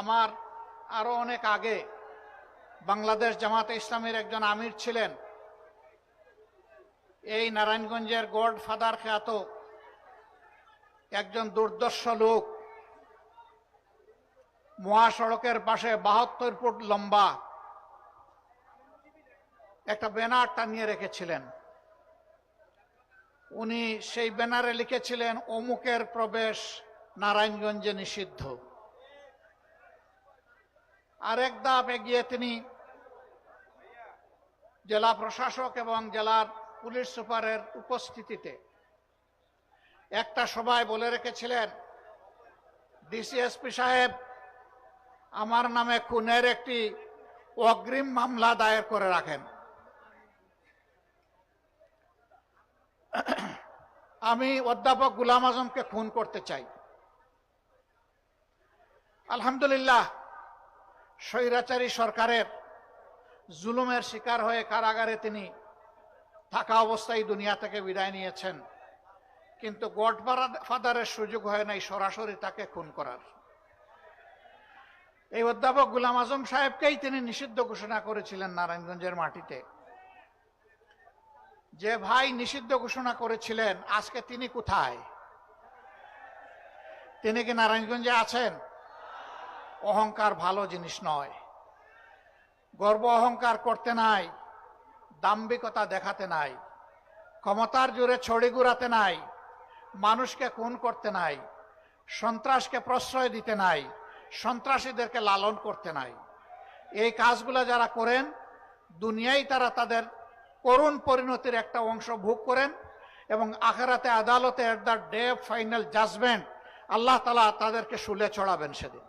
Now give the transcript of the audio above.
আমার আরও অনেক আগে বাংলাদেশ জামাতে ইসলামের একজন আমির ছিলেন। এই নারায়ণগঞ্জের গড ফাদার খ্যাত একজন দুর্দর্শ লোক। মহাসড়কের পাশে বাহাত্তর ফুট লম্বা একটা ব্যানার টানিয়ে রেখেছিলেন। উনি সেই ব্যানারে লিখেছিলেন, অমুকের প্রবেশ নারায়ণগঞ্জে নিষিদ্ধ। আরেক ধাপ এগিয়ে তিনি জেলা প্রশাসক এবং জেলার পুলিশ সুপারের উপস্থিতিতে একটা সভায় বলে রেখেছিলেন, ডিসিএসপি সাহেব, আমার নামে খুনের একটি অগ্রিম মামলা দায়ের করে রাখেন। আমি অধ্যাপক গুলাম আজমকে খুন করতে চাই। আলহামদুলিল্লাহ স্বৈরাচারী সরকারের জুলুমের শিকার হয়ে কারাগারে তিনি থাকা অবস্থায় দুনিয়া থেকে বিদায় নিয়েছেন। কিন্তু গড ফাদারের সুযোগ হয় নাই সরাসরি তাকে খুন করার। এই অধ্যাপক গুলাম আজম সাহেবকেই তিনি নিষিদ্ধ ঘোষণা করেছিলেন নারায়ণগঞ্জের মাটিতে। যে ভাই নিষিদ্ধ ঘোষণা করেছিলেন, আজকে তিনি কোথায়? তিনি কি নারায়ণগঞ্জে আছেন? অহংকার ভালো জিনিস নয়। গর্ব অহংকার করতে নাই, দাম্ভিকতা দেখাতে নাই, ক্ষমতার জোরে ছড়ি ঘুরাতে নাই, মানুষকে খুন করতে নাই, সন্ত্রাসকে প্রশ্রয় দিতে নাই, সন্ত্রাসীদেরকে লালন করতে নাই। এই কাজগুলো যারা করেন দুনিয়ায় তারা তাদের করুণ পরিণতির একটা অংশ ভোগ করেন এবং আখেরাতে আদালতে at the day final judgement আল্লাহ তালা তাদেরকে শুলে চড়াবেন সেদিন।